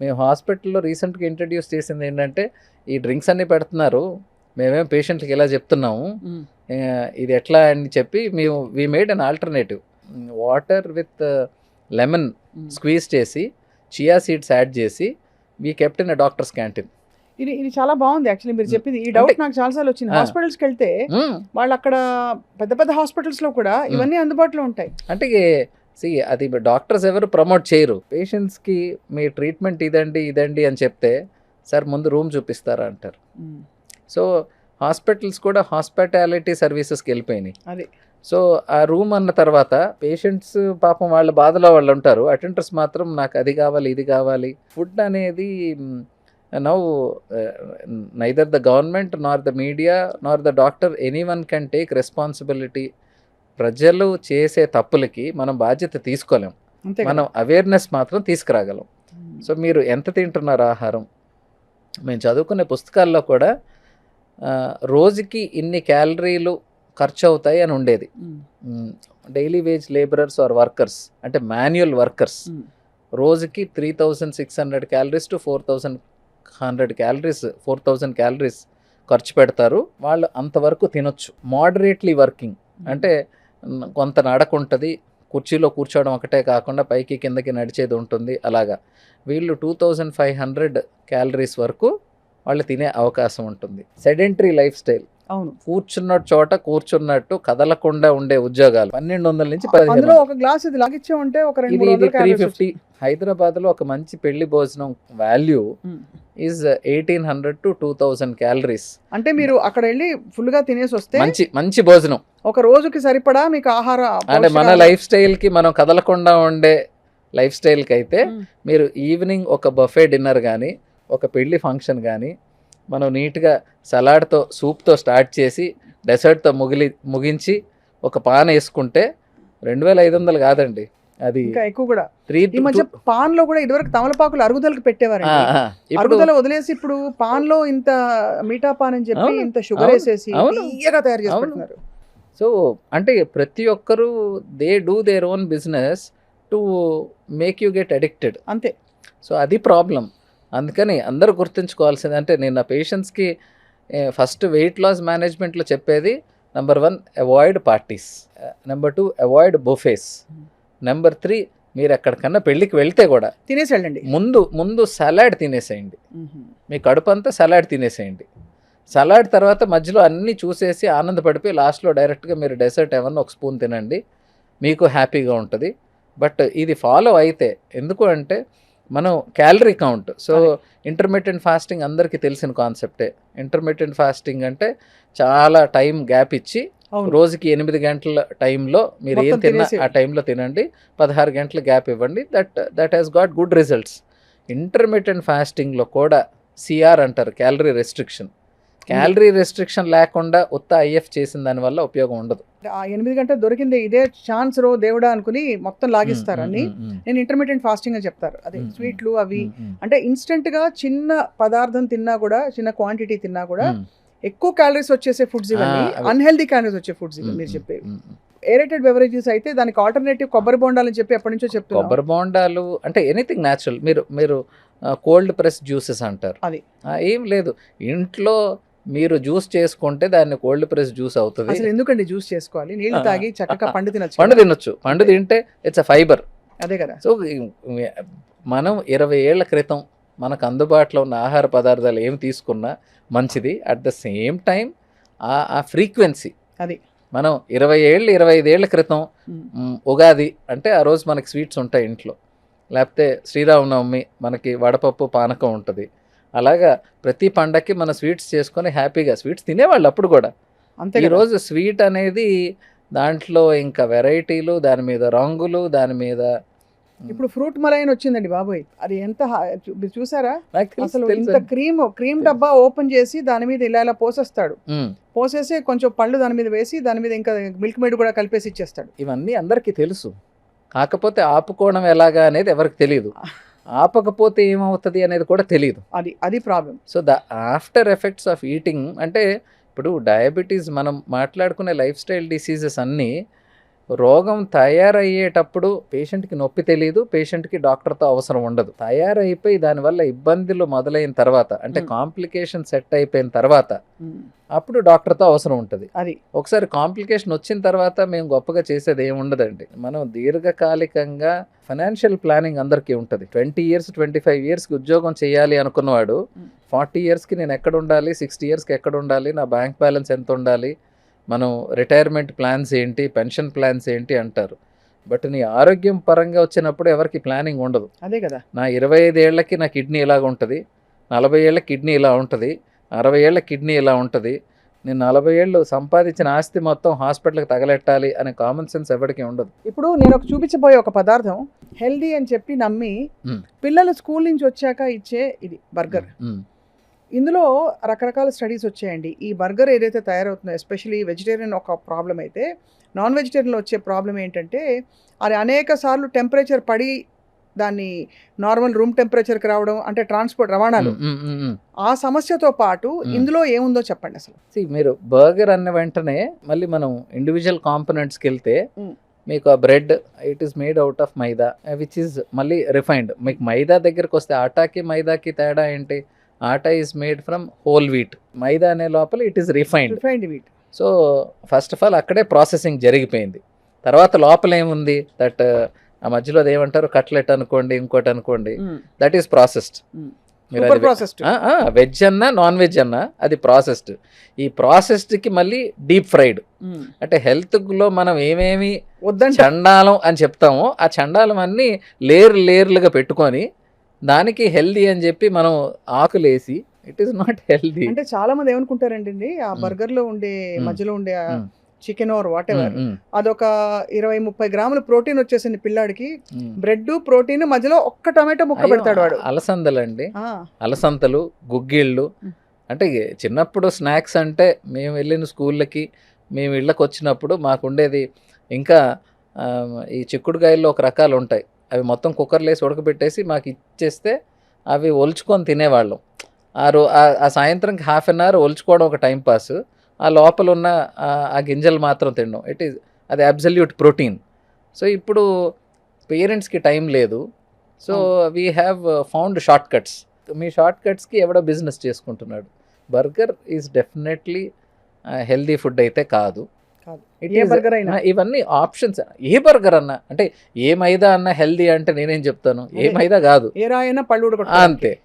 మేము హాస్పిటల్లో రీసెంట్గా ఇంట్రడ్యూస్ చేసింది ఏంటంటే ఈ డ్రింక్స్ అన్నీ పెడుతున్నారు. మేమేం పేషెంట్కి ఇలా చెప్తున్నాము. ఇది ఎట్లా అని చెప్పి మేము we made an alternative water with lemon squeeze చేసి చియా సీడ్స్ యాడ్ చేసి we kept in doctors canteen ఇది ఇది చాలా బాగుంది యాక్చువల్లీ మీరు చెప్పింది. ఈ డౌట్ నాకు చాలాసార్లు వచ్చింది. హాస్పిటల్స్కి వెళ్తే వాళ్ళు అక్కడ పెద్ద పెద్ద హాస్పిటల్స్లో కూడా ఇవన్నీ అందుబాటులో ఉంటాయి. అంటే సి అది డాక్టర్స్ ఎవరు ప్రమోట్ చేయరు. పేషెంట్స్కి మీ ట్రీట్మెంట్ ఇదండి ఇదండి అని చెప్తే సార్ ముందు రూమ్ చూపిస్తారా? అంటారు. సో హాస్పిటల్స్ కూడా హాస్పిటాలిటీ సర్వీసెస్కి వెళ్ళిపోయినాయి. అది. సో ఆ రూమ్ అన్న తర్వాత పేషెంట్స్ పాపం వాళ్ళ బాధలో వాళ్ళు ఉంటారు. అటెండర్స్ మాత్రం నాకు అది కావాలి ఇది కావాలి. ఫుడ్ అనేది now neither the government nor the media nor the doctor anyone can take responsibility ప్రజలు చేసే తప్పులకి మనం బాధ్యత తీసుకోలేం. మనం అవేర్నెస్ మాత్రం తీసుకురాగలం. సో మీరు ఎంత తింటున్నారు ఆహారం? మేము చదువుకునే పుస్తకాల్లో కూడా రోజుకి ఇన్ని క్యాలరీలు ఖర్చు అవుతాయి అని ఉండేది. Daily wage labourers or workers అంటే మాన్యువల్ వర్కర్స్. రోజుకి three thousand six hundred calories to four thousand hundred calories four thousand calories ఖర్చు పెడతారు. వాళ్ళు అంతవరకు తినొచ్చు. మోడరేట్లీ వర్కింగ్ అంటే కొంత నడక ఉంటుంది కుర్చీలో కూర్చోవడం ఒకటే కాకుండా పైకి కిందకి నడిచేది ఉంటుంది. అలాగా. వీళ్ళు two thousand five hundred calories వరకు వాళ్ళు తినే అవకాశం ఉంటుంది. Sedentary lifestyle. అవును. కూర్చున్న చోట కూర్చున్నట్టు కదలకుండా ఉండే ఉద్యోగాలు. పన్నెండు వందల నుంచి అందులో పదిహేను ఒక గ్లాస్ ఇది లాగిచ్చే ఉంటే ఒక రెండు ఇది మూడు ఇది వందల త్రీ ఫిఫ్టీ హైదరాబాద్లో ఒక మంచి పెళ్ళి భోజనం value um. Is eighteen hundred to two thousand calories అంటే మీరు అక్కడ వెళ్ళి ఫుల్గా తినేసి వస్తే మంచి మంచి భోజనం. ఒక రోజుకి సరిపడా మీకు ఆహార అంటే మన పోషకాలు- లైఫ్ స్టైల్కి మనం కదలకుండా ఉండే లైఫ్ స్టైల్కి అయితే ఉమ్. మీరు ఈవినింగ్ ఒక బఫే డిన్నర్ కానీ ఒక పెళ్ళి ఫంక్షన్ కానీ మనం నీట్గా సలాడ్తో సూప్తో స్టార్ట్ చేసి డెసర్ట్తో ముగిలి ముగించి ఒక పాన్ వేసుకుంటే రెండు వేల ఐదు వందలు కాదండి. అది ఎక్కువ కూడా. త్రీ ఈ మధ్య పాన్లో కూడా ఇదివరకు తమలపాకులు అరుగుదలకు పెట్టేవారు ఇప్పుడు అరుగుదల వదిలేసి ఇప్పుడు పాన్లో ఇంత మీఠా పాన్ అని చెప్పి ఇంత షుగర్ వేసేసి. తీయగా తయారు చేసి అవును. పెడుతున్నారు. సో అంటే ప్రతి ఒక్కరు they do their own business to make you get addicted అంతే. సో అది ప్రాబ్లం అందుకని అందరూ గుర్తుంచుకోవాల్సింది అంటే నేను నా పేషెంట్స్కి ఫస్ట్ వెయిట్ లాస్ మేనేజ్మెంట్లో చెప్పేది number one avoid parties number two avoid buffets number three మీరు ఎక్కడికన్నా పెళ్ళికి వెళ్తే కూడా తినేసి వెళ్ళండి ముందు ముందు సలాడ్ తినేసేయండి. మీ కడుపు అంతా సలాడ్ తినేసేయండి. సలాడ్ తర్వాత మధ్యలో అన్నీ చూసేసి ఆనందపడిపోయి లాస్ట్లో డైరెక్ట్గా మీరు డెసర్ట్ ఏమన్నా ఒక స్పూన్ తినండి. మీకు హ్యాపీగా ఉంటుంది. బట్ ఇది ఫాలో అయితే ఎందుకు అంటే మనం calorie count so intermediate fasting అందరికీ తెలిసిన కాన్సెప్టే ఇంటర్మీడియట్ ఫాస్టింగ్ అంటే చాలా టైం గ్యాప్ ఇచ్చి రోజుకి ఎనిమిది గంటల టైంలో మీరు ఏం తిన్నా ఆ టైంలో తినండి. పదహారు గంటల గ్యాప్ ఇవ్వండి. That that has got good results intermediate ఫాస్టింగ్లో కూడా సిఆర్ అంటారు క్యాలరీ రెస్ట్రిక్షన్ క్యాలరీ రెస్ట్రిక్షన్ లేకుండా ఉత్త ఐఎఫ్ చేసిన దానివల్ల ఉపయోగం ఉండదు. ఆ ఎనిమిది గంటలు దొరికింది ఇదే ఛాన్స్ రో దేవుడా అనుకుని మొత్తం లాగిస్తారు మ్మ్, నేను ఇంటర్మీడియట్ ఫాస్టింగ్ అని చెప్తారు. అదే. స్వీట్లు అవి. అంటే ఇన్స్టెంట్గా చిన్న పదార్థం తిన్నా కూడా చిన్న క్వాంటిటీ తిన్నా కూడా ఎక్కువ క్యాలరీస్ వచ్చేసే ఫుడ్స్ ఇవన్నీ అన్హెల్దీ క్యాలరీస్ వచ్చే ఫుడ్స్ ఇవి మ్మ్, మీరు చెప్పేవి. ఏరేటెడ్ బెవరేజెస్ అయితే దానికి ఆల్టర్నేటివ్ కొబ్బరి బొండాలని చెప్పి ఎప్పటి నుంచో చెప్తున్నారు కొబ్బరి బోండాలు అంటే ఎనీథింగ్ న్యాచురల్ మీరు మీరు కోల్డ్ ప్రెస్ జ్యూసెస్ అంటారు. అది. ఏం లేదు. ఇంట్లో మీరు జ్యూస్ చేసుకుంటే దాన్ని కోల్డ్ ప్రెస్ జ్యూస్ అవుతుంది. అసలు ఎందుకండి జ్యూస్ చేసుకోవాలి? నీళ్ళు. తాగి చక్కగా పండు తినచ్చు పండు తినొచ్చు. పండు తింటే ఇట్స్ అ ఫైబర్ అదే కదా. సో మనం ఇరవై ఏళ్ళ క్రితం మనకు అందుబాటులో ఉన్న ఆహార పదార్థాలు ఏం తీసుకున్నా మంచిది. అట్ ద సేమ్ టైం ఆ ఫ్రీక్వెన్సీ అది. మనం ఇరవై ఏళ్ళు ఇరవై ఐదేళ్ళ క్రితం ఉగాది అంటే ఆ రోజు మనకి స్వీట్స్ ఉంటాయి ఇంట్లో. లేకపోతే శ్రీరామనవమి మనకి వడపప్పు పానకం ఉంటుంది. అలాగా ప్రతి పండక్కి మన స్వీట్స్ చేసుకొని హ్యాపీగా స్వీట్స్ తినేవాళ్ళు అప్పుడు కూడా. అంతే ఈ కదా. రోజు స్వీట్ అనేది దాంట్లో ఇంకా వెరైటీలు దాని మీద రంగులు దాని మీద ఇప్పుడు ఫ్రూట్ మలై అని వచ్చిందండి బాబోయ్. అది ఎంత చూసారా? అసలు. ఇంత క్రీమ్ క్రీమ్ డబ్బా ఓపెన్ చేసి దాని మీద ఇలా ఇలా పోసేస్తాడు. పోసేసి కొంచెం పళ్ళు దాని మీద వేసి దాని మీద ఇంకా మిల్క్ మేడ్ కూడా కలిపేసి ఇచ్చేస్తాడు. ఇవన్నీ అందరికీ తెలుసు. కాకపోతే ఆపుకోవడం ఎలాగా అనేది ఎవరికి తెలియదు. ఆపకపోతే ఏమవుతుంది అనేది కూడా తెలియదు అది అది problem so the after effects of eating అంటే ఇప్పుడు డయాబెటీస్ మనం మాట్లాడుకునే లైఫ్ స్టైల్ డిసీజెస్ అన్నీ రోగం తయారయ్యేటప్పుడు పేషెంట్కి నొప్పి తెలియదు పేషెంట్కి డాక్టర్తో అవసరం ఉండదు. తయారైపోయి దానివల్ల ఇబ్బందులు మొదలైన తర్వాత అంటే. కాంప్లికేషన్ సెట్ అయిపోయిన తర్వాత అప్పుడు డాక్టర్తో అవసరం ఉంటుంది. అది. ఒకసారి కాంప్లికేషన్ వచ్చిన తర్వాత మేము గొప్పగా చేసేది ఏమి ఉండదండి. మనం దీర్ఘకాలికంగా ఫైనాన్షియల్ ప్లానింగ్ అందరికీ ఉంటుంది. ట్వంటీ ఇయర్స్ ట్వంటీ ఫైవ్ ఇయర్స్కి ఉద్యోగం చేయాలి అనుకున్నవాడు. ఫార్టీ ఇయర్స్కి నేను ఎక్కడ ఉండాలి సిక్స్టీ ఇయర్స్కి ఎక్కడ ఉండాలి నా బ్యాంక్ బ్యాలెన్స్ ఎంత ఉండాలి మనం రిటైర్మెంట్ ప్లాన్స్ ఏంటి పెన్షన్ ప్లాన్స్ ఏంటి అంటారు. బట్ నీ ఆరోగ్యం పరంగా వచ్చినప్పుడు ఎవరికి ప్లానింగ్ ఉండదు. అదే కదా. నా ఇరవై ఐదు ఏళ్ళకి నా కిడ్నీ ఇలాగ ఉంటుంది. నలభై ఏళ్ళ కిడ్నీ ఇలా ఉంటుంది. అరవై ఏళ్ళ కిడ్నీ ఇలా ఉంటుంది. నేను నలభై ఏళ్ళు సంపాదించిన ఆస్తి మొత్తం హాస్పిటల్కి తగలెట్టాలి అనే కామన్ సెన్స్ ఎవరికి ఉండదు. ఇప్పుడు నేను ఒక చూపించబోయే ఒక పదార్థం హెల్దీ అని చెప్పి నమ్మి. పిల్లలు స్కూల్ నుంచి వచ్చాక ఇచ్చే ఇది బర్గర్. ఇందులో రకరకాల స్టడీస్ వచ్చాయండి ఈ బర్గర్ ఏదైతే తయారవుతుందో ఎస్పెషలీ వెజిటేరియన్ ఒక ప్రాబ్లం అయితే నాన్ వెజిటేరియన్లో వచ్చే ప్రాబ్లం ఏంటంటే అది అనేక సార్లు టెంపరేచర్ పడి దాన్ని నార్మల్ రూమ్ టెంపరేచర్కి రావడం అంటే ట్రాన్స్పోర్ట్ రవాణాలు. ఆ సమస్యతో పాటు. ఇందులో ఏముందో చెప్పండి అసలు మీరు బర్గర్ అన్న వెంటనే మళ్ళీ మనం ఇండివిజువల్ కాంపోనెంట్స్కి వెళ్తే. మీకు ఆ bread it is made out of maida which is మళ్ళీ రిఫైన్డ్ మీకు మైదా దగ్గరకు వస్తే ఆటాకి మైదాకి తేడా ఏంటి atta is made from whole wheat maida అనే లోపల it is refined refined wheat so first of all అక్కడే ప్రాసెసింగ్ జరిగిపోయింది. తర్వాత లోపల ఏముంది? దట్ ఆ మధ్యలో ఏమంటారు? కట్లెట్ అనుకోండి ఇంకోటి అనుకోండి. దట్ ఈస్ ప్రాసెస్డ్ వెజ్ అన్నా నాన్ వెజ్ అన్నా అది ప్రాసెస్డ్ ఈ ప్రాసెస్డ్కి మళ్ళీ డీప్ ఫ్రైడ్ అంటే హెల్త్లో మనం ఏమేమి చండాలం అని చెప్తామో ఆ చండాలం అన్నీ లేయర్ లేయర్లుగా పెట్టుకొని దానికి హెల్దీ అని చెప్పి మనం ఆకులేసి ఇట్ ఈస్ నాట్ హెల్దీ అంటే చాలా మంది ఏమనుకుంటారండి ఆ. బర్గర్లో ఉండే. మధ్యలో ఉండే. చికెన్ ఆర్ వాట్ ఎవర్ అదొక ఇరవై ముప్పై గ్రాముల ప్రోటీన్ వచ్చేసింది పిల్లాడికి బ్రెడ్ ప్రోటీన్ మధ్యలో ఒక్క టమాటో ముక్క పెడతాడు వాడు అలసందలండి ఆ, అలసంతలు గుగ్గిళ్ళు. అంటే చిన్నప్పుడు స్నాక్స్ అంటే మేము వెళ్ళిన స్కూళ్ళకి మేము ఇళ్ళకి వచ్చినప్పుడు మాకు ఉండేది ఇంకా ఈ చిక్కుడుకాయల్లో ఒక రకాలు ఉంటాయి అవి మొత్తం కుక్కర్లో వేసి ఉడకబెట్టేసి మాకు ఇచ్చేస్తే అవి ఒలుచుకొని తినేవాళ్ళం. ఆ రో ఆ- సాయంత్రంకి హాఫ్ అన్ అవర్ ఒలుచుకోవడం ఒక టైం పాస్. ఆ లోపల ఉన్న ఆ- గింజలు మాత్రం తినడం. ఇట్ ఈస్ అది అబ్జల్యూట్ ప్రోటీన్. సో ఇప్పుడు పేరెంట్స్కి టైం లేదు. So we have found short cuts me short కట్స్కి ఎవడో బిజినెస్ చేసుకుంటున్నాడు. Burger is definitely healthy food అయితే కాదు. ఏ is- బర్గర్ అయినా. ఆ, ఇవన్నీ ఆప్షన్స్. ఏ బర్గర్ అన్నా అంటే ఏ మైదా అన్నా హెల్దీ అంటే నేనేం చెప్తాను? ఏ. మైదా కాదు. ఏ రాయైనా పళ్ళు అంతే.